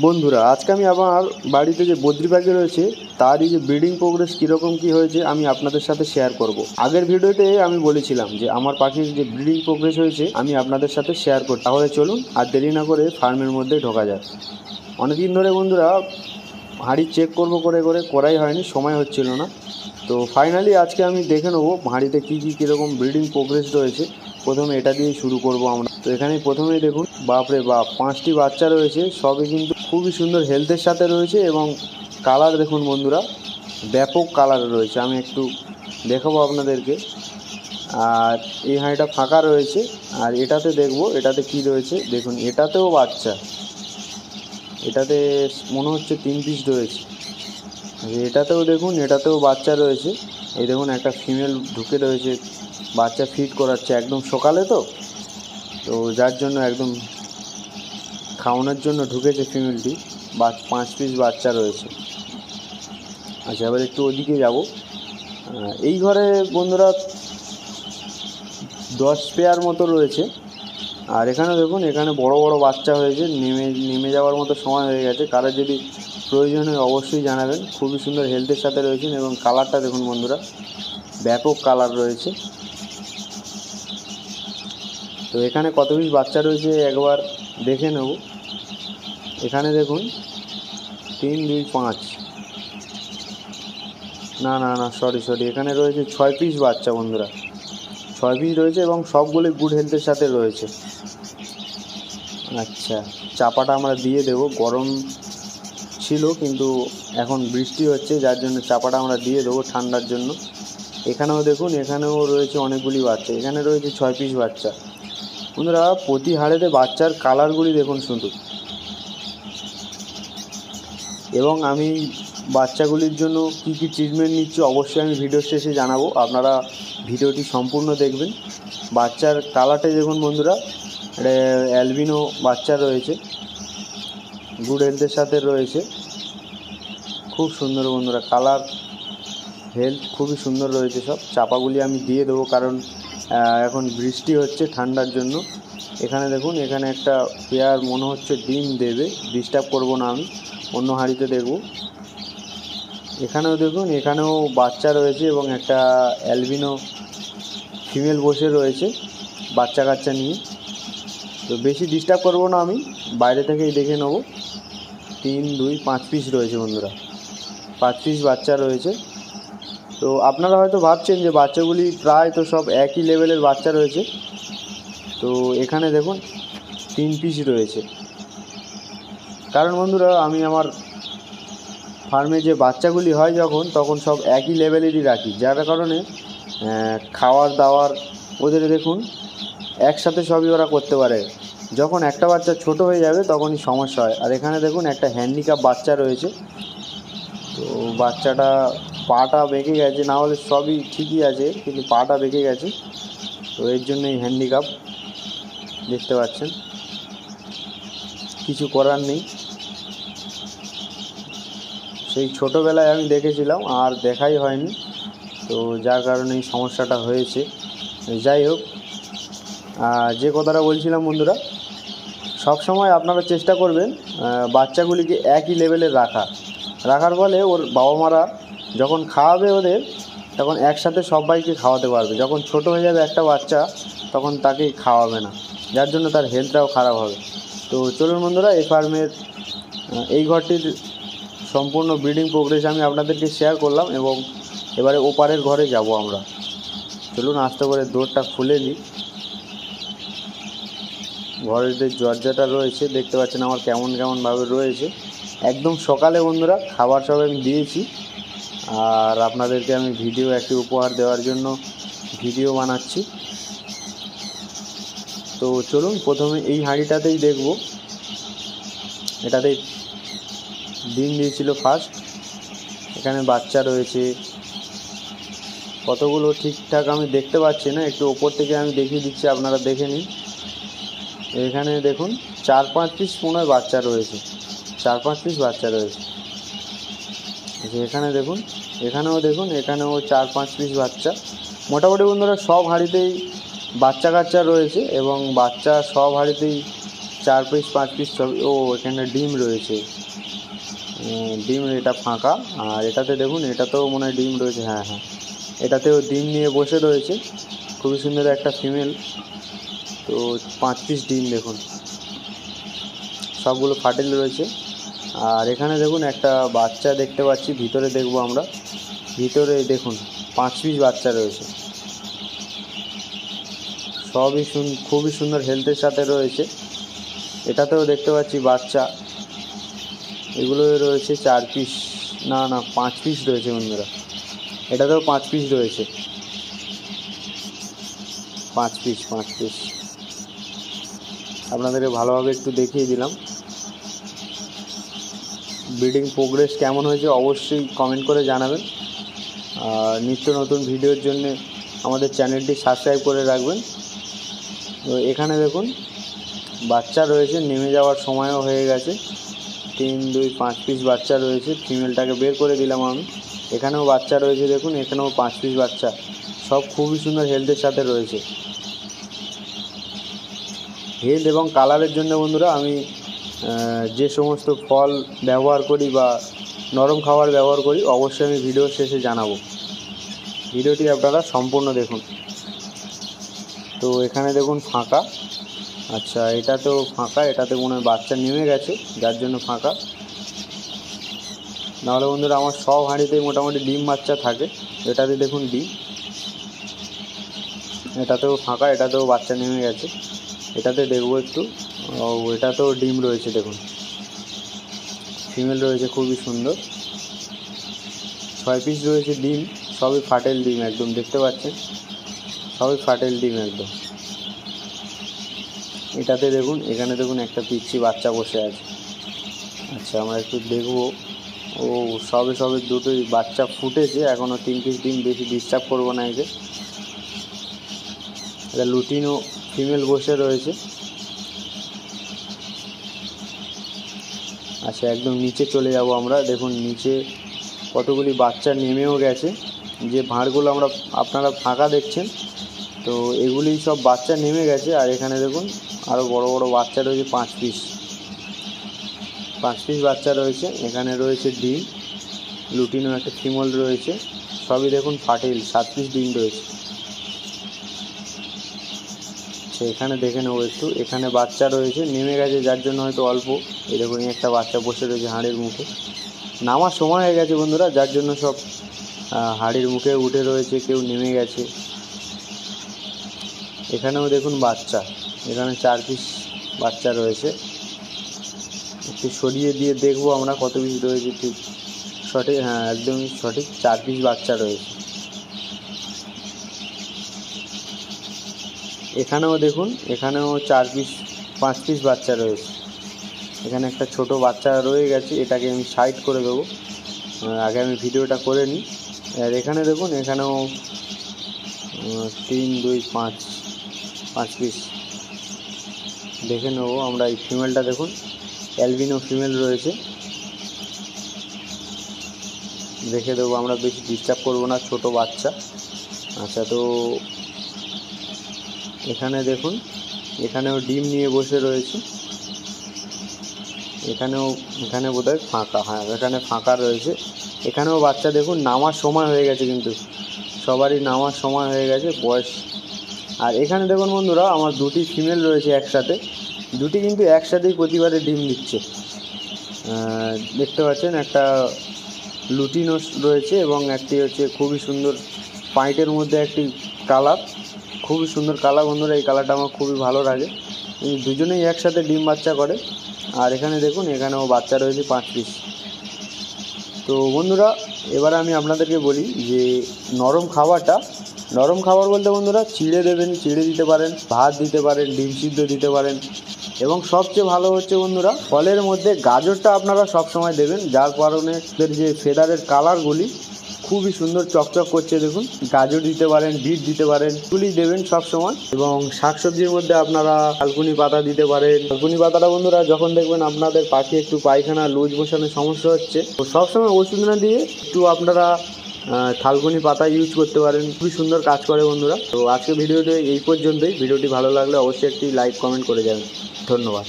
বন্ধুরা, আজকে আমি আমার বাড়িতে যে বদ্রি পাখি রয়েছে, তারই যে ব্রিডিং প্রোগ্রেস কীরকম কী হয়েছে আমি আপনাদের সাথে শেয়ার করব। আগের ভিডিওতে আমি বলেছিলাম যে আমার পাখির যে ব্রিডিং প্রোগ্রেস হয়েছে, আমি আপনাদের সাথে শেয়ার করি তাহলে চলুন আর দেরি না করে ফার্মের মধ্যে ঢোকা যাক। অনেকদিন ধরে বন্ধুরা, হাঁড়ি চেক করব করে করে, করাই হয়নি, সময় হচ্ছিল না। তো ফাইনালি আজকে আমি দেখে নেব হাঁড়িতে কী কী কীরকম ব্রিডিং প্রোগ্রেস রয়েছে। প্রথমে এটা দিয়ে শুরু করব আমরা। তো এখানে প্রথমেই দেখুন, বাপরে বাপ, পাঁচটি বাচ্চা রয়েছে, সবই কিন্তু খুবই সুন্দর হেলথের সাথে রয়েছে এবং কালার দেখুন বন্ধুরা, ব্যাপক কালার রয়েছে। আমি একটু দেখাবো আপনাদেরকে। আর এই হাঁড়িটা ফাঁকা রয়েছে। আর এটাতে দেখব, এটাতে কি রয়েছে? দেখুন, এটাতেও বাচ্চা। এটাতে মনে হচ্ছে তিন পিস রয়েছে। এটাতেও দেখুন, এটাতেও বাচ্চা রয়েছে। এই দেখুন, একটা ফিমেল ঢুকে রয়েছে। বাচ্চা ফিট করাচ্ছে একদম সকালে তো। তো যার জন্য একদম খাওয়ানোর জন্য ঢুকেছে ফিমেলটি, বা পাঁচ পিস বাচ্চা রয়েছে। আচ্ছা এবার একটু ওদিকে যাব। এই ঘরে বন্ধুরা দশ পেয়ার মতো রয়েছে। আর এখানে দেখুন, এখানে বড় বড় বাচ্চা হয়েছে, নেমে নেমে যাওয়ার মতো সময় হয়ে গেছে। কারোর যদি প্রয়োজন হয় অবশ্যই জানাবেন। খুবই সুন্দর হেলথের সাথে রয়েছেন এবং কালারটা দেখুন বন্ধুরা, ব্যাপক কালার রয়েছে। তো এখানে কত পিস বাচ্চা রয়েছে একবার দেখে নেব। এখানে দেখুন, তিন, দুই, পাঁচ। না না না সরি সরি এখানে রয়েছে ছয় পিস বাচ্চা বন্ধুরা। ছয় পিস রয়েছে এবং সবগুলি গুড হেলথের সাথে রয়েছে। আচ্ছা চাপাটা আমরা দিয়ে দেবো। গরম ছিল, কিন্তু এখন বৃষ্টি হচ্ছে, যার জন্য চাপাটা আমরা দিয়ে দেবো ঠান্ডার জন্য। এখানেও দেখুন, এখানেও রয়েছে অনেকগুলি বাচ্চা। এখানে রয়েছে ছয় পিস বাচ্চা। বন্ধুরা, প্রতি হাড়েতে বাচ্চার কালারগুলি দেখুন শুধু। এবং আমি বাচ্চাগুলির জন্য কী কী ট্রিটমেন্ট নিচ্ছি অবশ্যই আমি ভিডিও শেষে জানাব। আপনারা ভিডিওটি সম্পূর্ণ দেখবেন। বাচ্চার কালারটা দেখুন বন্ধুরা অ্যালবিনো বাচ্চা রয়েছে গুড হেলথের সাথে রয়েছে। খুব সুন্দর বন্ধুরা কালার হেলথ খুবই সুন্দর রয়েছে সব। চাপাগুলি আমি দিয়ে দেবো কারণ এখন বৃষ্টি হচ্ছে ঠান্ডার জন্য। এখানে দেখুন, এখানে একটা পেয়ার মনে হচ্ছে ডিম দেবে। ডিস্টার্ব করব না আমি, অন্য হাঁড়িতে দেখব। এখানেও দেখুন, এখানেও বাচ্চা রয়েছে এবং একটা অ্যালবিনো ফিমেল বসে রয়েছে, বাচ্চা কাচ্চা নিয়ে। তো বেশি ডিস্টার্ব করব না আমি, বাইরে থেকেই দেখে নেব। তিন, দুই, পাঁচ পিস রয়েছে বন্ধুরা। পাঁচ পিস বাচ্চা রয়েছে। তো আপনারা হয়তো ভাবছেন যে বাচ্চাগুলি প্রায় তো সব একই লেভেলের বাচ্চা রয়েছে। তো এখানে দেখুন তিন পিস রয়েছে। কারণ বন্ধুরা, আমি আমার ফার্মে যে বাচ্চাগুলি হয় যখন, তখন সব একই লেভেলেরই রাখি। যার কারণে খাওয়ার, দাওয়ার ওদের দেখুন, একসাথে সবই ওরা করতে পারে। যখন একটা বাচ্চা ছোট হয়ে যাবে, তখনই সমস্যা হয়। আর এখানে দেখুন, একটা হ্যান্ডিক্যাপ বাচ্চা রয়েছে। তো বাচ্চাটা পাটা বেঁকে গেছে, না হলে সবই ঠিকই আছে, কিন্তু পাটা বেঁকে গেছে। তো এর জন্য এই হ্যান্ডিক্যাপ দেখতে পাচ্ছেন। কিছু করার নেই। সেই ছোটোবেলায় আমি দেখেছিলাম, আর দেখাই হয়নি। তো যার কারণে এই সমস্যাটা হয়েছে। যাই হোক যে কথাটা বলছিলাম বন্ধুরা সব সময় আপনারা চেষ্টা করবেন বাচ্চাগুলিকে একই লেভেলের রাখা। রাখার ফলে ওর বাবা মারা যখন খাওয়াবে ওদের, তখন একসাথে সবাইকে খাওয়াতে পারবে। যখন ছোট হয়ে যাবে একটা বাচ্চা, তখন তাকে খাওয়াবে না। যার জন্য তার হেলথটাও খারাপ হবে। তো চলুন বন্ধুরা, এই ফার্মের এই ঘরটির সম্পূর্ণ ব্রিডিং প্রোগ্রেস আমি আপনাদেরকে শেয়ার করলাম এবং এবারে ওপারের ঘরে যাব আমরা। চলুন, আস্তে করে দৌড়টা খুলে নিই। ঘরের যে দরজাটা রয়েছে, দেখতে পাচ্ছেন আমার কেমন কেমনভাবে রয়েছে। একদম সকালে বন্ধুরা, খাবার সব আমি দিয়েছি। আর আপনাদেরকে আমি ভিডিও একটি উপহার দেওয়ার জন্য ভিডিও বানাচ্ছি। তো চলুন, প্রথমে এই হাঁড়িটাতেই দেখব। এটাতে ডিম দিয়েছিল ফার্স্ট এখানে বাচ্চা রয়েছে। কতগুলো ঠিকঠাক আমি দেখতে পাচ্ছি না, একটু ওপর থেকে আমি দেখিয়ে দিচ্ছি, আপনারা দেখে নিন। এখানে দেখুন, চার পাঁচ পিস মনে হয় বাচ্চা রয়েছে। চার পাঁচ পিস বাচ্চা রয়েছে। এখানে দেখুন, এখানেও দেখুন, এখানেও চার পাঁচ পিস বাচ্চা। মোটামুটি বন্ধুরা, সব হাঁড়িতেই বাচ্চা কাচ্চা রয়েছে এবং বাচ্চা সব হাঁড়িতেই চার পিস পাঁচ পিস সব, ও, এখানে ডিম রয়েছে। ডিম এটা ফাঁকা। আর এটাতে দেখুন, এটাতেও মনে হয় ডিম রয়েছে হ্যাঁ হ্যাঁ। এটাতেও ডিম নিয়ে বসে রয়েছে। খুবই সুন্দর একটা ফিমেল। তো পাঁচ পিস ডিম দেখুন। সবগুলো ফাটেল রয়েছে। আর এখানে দেখুন, একটা বাচ্চা দেখতে পাচ্ছি। ভিতরে দেখব আমরা। ভিতরে দেখুন, পাঁচ পিস বাচ্চা রয়েছে। সবই খুবই সুন্দর হেলথের সাথে রয়েছে। এটাতেও দেখতে পাচ্ছি বাচ্চা। এগুলো রয়েছে চার পিস না না, পাঁচ পিস রয়েছে বন্ধুরা। এটাতেও পাঁচ পিস রয়েছে। পাঁচ পিস পাঁচ পিস আপনাদেরকে ভালোভাবে একটু দেখিয়ে দিলাম। ব্রিডিং প্রোগ্রেস কেমন হয়েছে অবশ্যই কমেন্ট করে জানাবেন। আর নিত্য নতুন ভিডিওর জন্য আমাদের চ্যানেলটি সাবস্ক্রাইব করে রাখবেন। তো এখানে দেখুন, বাচ্চা রয়েছে, নেমে যাওয়ার সময়ও হয়ে গেছে। তিন, দুই, পাঁচ পিস বাচ্চা রয়েছে ফিমেলটাকে বের করে দিলাম আমি। এখানেও বাচ্চা রয়েছে, দেখুন, এখানেও পাঁচ পিস বাচ্চা। সব খুবই সুন্দর হেলথের সাথে রয়েছে। হেলথ এবং কালারের জন্য বন্ধুরা, আমি যে সমস্ত ফল ব্যবহার করি বা নরম খাবার ব্যবহার করি, অবশ্যই আমি ভিডিও শেষে জানাব। ভিডিওটি আপনারা সম্পূর্ণ দেখুন। তো এখানে দেখুন ফাঁকা। আচ্ছা এটা তো ফাঁকা, এটাতে মনে হয় বাচ্চা নেমে গেছে, যার জন্য ফাঁকা। নাহলে বন্ধুরা, আমার সব হাঁড়িতেই মোটামুটি ডিম বাচ্চা থাকে। এটাতে দেখুন ডিম। এটাতেও ফাঁকা, এটাতেও বাচ্চা নেমে গেছে। এটাতে দেখব একটু। ও, এটাতেও ডিম রয়েছে, দেখুন। ফিমেল রয়েছে, খুবই সুন্দর। ছয় পিস রয়েছে ডিম, সবই ফাটেল ডিম, একদম দেখতে পাচ্ছেন। সবই ফাটেল ডিম একদম। এটাতে দেখুন, এখানে দেখুন একটা পিচ্ছি বাচ্চা বসে আছে। আচ্ছা আমরা একটু দেখব। ও সবে সবে দুটোই বাচ্চা ফুটেছে এখনও তিন পিস ডিম বেশি ডিস্টার্ব করব না একে। এটা লুটিনও ফিমেল বসে রয়েছে। আচ্ছা একদম নিচে চলে যাব আমরা। দেখুন, নিচে কতগুলি বাচ্চা নেমেও গেছে। যে ভাঁড়গুলো আমরা আপনারা ফাঁকা দেখছেন তো এগুলি সব বাচ্চা নেমে গেছে, আর এখানে দেখুন আরও বড় বড় বাচ্চা রয়েছে, পাঁচ পিস পাঁচ পিস বাচ্চা রয়েছে, এখানে রয়েছে ডিম, লুটিনো একটা ফিমল রয়েছে, সবই দেখুন ফাটিল, সাত পিস ডিম রয়েছে। আচ্ছা এখানে দেখে নেব একটু, এখানে বাচ্চা রয়েছে, নেমে গেছে যার জন্য হয়তো অল্প। দেখুন একটা বাচ্চা বসে রয়েছে হাঁড়ির মুখে। নামার সময় হয়ে গেছে বন্ধুরা, যার জন্য সব হাঁড়ির মুখে উঠে রয়েছে, কেউ নেমে গেছে। এখানেও দেখুন বাচ্চা। এখানে চার পিস বাচ্চা রয়েছে। একটু সরিয়ে দিয়ে দেখব আমরা কত পিস রয়েছে। ঠিক সঠিক হ্যাঁ একদমই সঠিক চার পিস বাচ্চা রয়েছে। এখানেও দেখুন, এখানেও চার পিস পাঁচ পিস বাচ্চা রয়েছে। এখানে একটা ছোট বাচ্চা রয়ে গেছে, এটাকে আমি সাইড করে দেবো। আগে আমি ভিডিওটা করে নিই। আর এখানে দেখুন, এখানেও তিন, দুই, পাঁচ পাঁচ পিস দেখে নেব আমরা এই ফিমেলটা দেখুন। অ্যালবিনো ফিমেল রয়েছে। দেখে দেবো আমরা বেশি ডিস্টার্ব করব না, ছোট বাচ্চা। আচ্ছা তো এখানে দেখুন, এখানেও ডিম নিয়ে বসে রয়েছে। এখানেও, এখানে বোধহয় ফাঁকা হ্যাঁ এখানে ফাঁকা রয়েছে। এখানেও বাচ্চা দেখুন, নামার সময় হয়ে গেছে কিন্তু। সবারই নামার সময় হয়ে গেছে, বয়স আর এখানে দেখুন বন্ধুরা, আমার দুটি ফিমেল রয়েছে একসাথে। দুটি কিন্তু একসাথেই প্রতিবারে ডিম দিচ্ছে। দেখতে পাচ্ছেন, একটা লুটিনোস রয়েছে এবং একটি হচ্ছে খুবই সুন্দর পাইটের মধ্যে একটি কালার। খুবই সুন্দর কালার বন্ধুরা, এই কালারটা আমার খুবই ভালো লাগে। দুজনেই একসাথে ডিম বাচ্চা করে। আর এখানে দেখুন, এখানেও বাচ্চা রয়েছে পাঁচ পিস তো বন্ধুরা, এবার আমি আপনাদেরকে বলি যে নরম খাবারটা নরম খাবার বলতে বন্ধুরা চিড়ে দেবেন, চিড়ে দিতে পারেন, ভাত দিতে পারেন, ডিম সিদ্ধ দিতে পারেন। এবং সবচেয়ে ভালো হচ্ছে বন্ধুরা, ফলের মধ্যে গাজরটা আপনারা সবসময় দেবেন, যার কারণে যে ফেদারের কালারগুলি খুবই সুন্দর চকচক করছে, দেখুন। গাজর দিতে পারেন বিট দিতে পারেন, এগুলি দেবেন সব সময় এবং শাকসবজির মধ্যে আপনারা থালকুনি পাতা দিতে পারেন। থালকুনি পাতাটা বন্ধুরা, যখন দেখবেন আপনাদের পাখি একটু পায়খানা, লুজ বসানোর সমস্যা হচ্ছে, তো সবসময় ওষুধ না দিয়ে একটু আপনারা থালকুনি পাতা ইউজ করতে পারেন। খুবই সুন্দর কাজ করে বন্ধুরা। তো আজকে ভিডিওটি এই পর্যন্তই। ভিডিওটি ভালো লাগলে অবশ্যই একটি লাইক কমেন্ট করে যাবেন ধন্যবাদ।